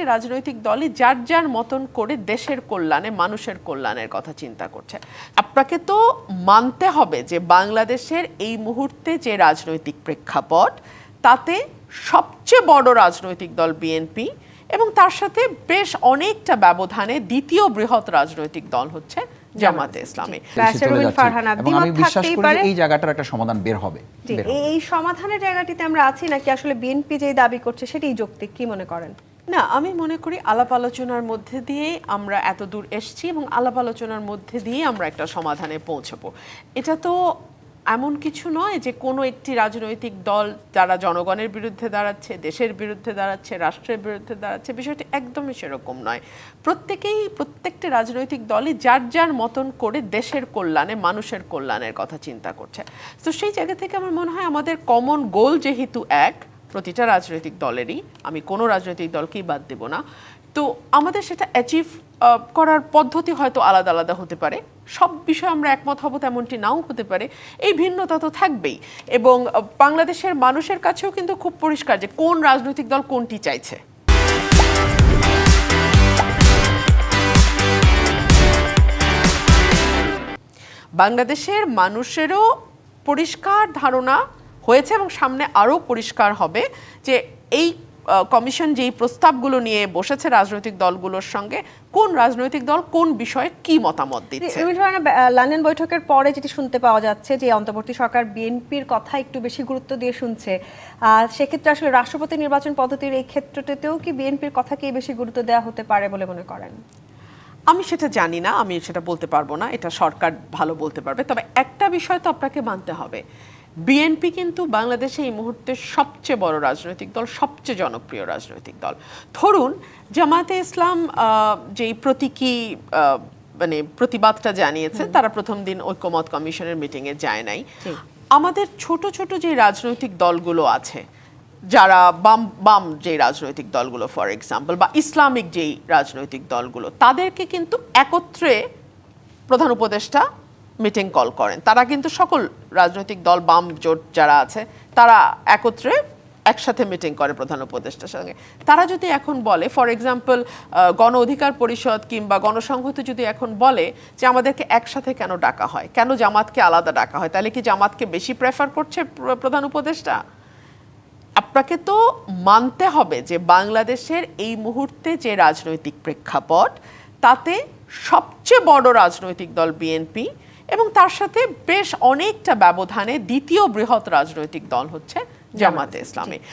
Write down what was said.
প্রত্যেকটি রাজনৈতিক দলই যার যার মতন করে দেশের কল্যাণে মানুষের কল্যাণের কথা চিন্তা করছে। আপনাকে তো মানতে হবে যে বাংলাদেশের এই মুহূর্তে যে রাজনৈতিক প্রেক্ষাপট তাতে সবচেয়ে বড় রাজনৈতিক দল বিএনপি এবং তার সাথে বেশ অনেকটা ব্যবধানে দ্বিতীয় বৃহৎ রাজনৈতিক দল হচ্ছে জামাতে ইসলামী। এবং আমি বিশ্বাস করি এই জায়গাটার একটা সমাধান বের হবে। এই- এই সমাধানের জায়গাটিতে আমরা আছি নাকি আসলে বিএনপি যেই দাবি করছে সেটাই যৌক্তিক কি মনে করেন? না, আমি মনে করি আলাপ আলোচনার মধ্যে দিয়ে আমরা এত দূর এসেছি এবং আলাপ আলোচনার মধ্যে দিয়ে আমরা একটা সমাধানে পৌঁছবো। এটা তো এমন কিছু নয় যে কোনো একটি রাজনৈতিক দল যারা জনগণের বিরুদ্ধে দাঁড়াচ্ছে, দেশের বিরুদ্ধে দাঁড়াচ্ছে, রাষ্ট্রের বিরুদ্ধে দাঁড়াচ্ছে, বিষয়টি একদমই সেরকম নয়। প্রত্যেকেই, প্রত্যেকটি রাজনৈতিক দলই যার যার মতন করে দেশের কল্যাণে, মানুষের কল্যাণের কথা চিন্তা করছে। তো সেই জায়গা থেকে আমার মনে হয় আমাদের কমন গোল যেহেতু এক প্রতিটা রাজনৈতিক দলেরই, আমি কোনো রাজনৈতিক দলকেই বাদ দেব না। তো আমাদের সেটা অ্যাচিভ করার পদ্ধতি হয়তো আলাদা আলাদা হতে পারে। সব বিষয়ে আমরা একমত হব তেমনটি নাও হতে পারে। এই ভিন্নতা তো থাকবেই। এবং বাংলাদেশের মানুষের কাছেও কিন্তু খুব পরিষ্কার যে কোন রাজনৈতিক দল কোনটি চাইছে। বাংলাদেশের মানুষেরও পরিষ্কার ধারণা হয়েছে এবং সামনে আরও পরিষ্কার হবে যে এই কমিশন যেই প্রস্তাবগুলো নিয়ে বসেছে রাজনৈতিক দলগুলোর সঙ্গে কোন রাজনৈতিক দল কোন বিষয়ে কি মতামত দিচ্ছে? লন্ডন বৈঠকের পরে যেটি শুনতে পাওয়া যাচ্ছে যে অন্তর্বর্তী সরকার বিএনপির কথা একটু বেশি গুরুত্ব দিয়ে শুনছে সেক্ষেত্রে আসলে রাষ্ট্রপতি নির্বাচন পদ্ধতির এই ক্ষেত্রটিতেও কি বিএনপির কথাকেই বেশি গুরুত্ব দেওয়া হতে পারে বলে মনে করেন? আমি সেটা জানি না আমি সেটা বলতে পারব না এটা সরকার ভালো বলতে পারবে তবে একটা বিষয় তো আপনাকে মানতে হবে। বিএনপি কিন্তু বাংলাদেশে এই মুহূর্তে সবচেয়ে বড় রাজনৈতিক দল সবচেয়ে জনপ্রিয় রাজনৈতিক দল। ধরুন জামাতে ইসলাম যেই প্রতীকী মানে প্রতিবাদটা জানিয়েছে তারা প্রথম দিন ঐক্যমত কমিশনের মিটিংয়ে যায় নাই। আমাদের ছোট ছোট যে রাজনৈতিক দলগুলো আছে যারা বাম বাম যে রাজনৈতিক দলগুলো ফর এক্সাম্পল বা ইসলামিক যেই রাজনৈতিক দলগুলো তাদেরকে কিন্তু একত্রে প্রধান উপদেষ্টা মিটিং কল করেন। তারা কিন্তু সকল রাজনৈতিক দল, বাম জোট যারা আছে, তারা একত্রে একসাথে মিটিং করে প্রধান উপদেষ্টার সঙ্গে। তারা যদি এখন বলে, ফর এক্সাম্পল গণ অধিকার পরিষদ কিংবা গণসংহতি যদি এখন বলে যে আমাদেরকে একসাথে কেন ডাকা হয়, কেন জামাতকে আলাদা ডাকা হয়, তাহলে কি জামাতকে বেশি প্রেফার করছে প্রধান উপদেষ্টা? আপনাকে তো মানতে হবে যে বাংলাদেশের এই মুহূর্তে যে রাজনৈতিক প্রেক্ষাপট, তাতে সবচেয়ে বড় রাজনৈতিক দল বিএনপি এবং তার সাথে বেশ অনেকটা ব্যবধানে দ্বিতীয় বৃহৎ রাজনৈতিক দল হচ্ছে জামাতে ইসলামী।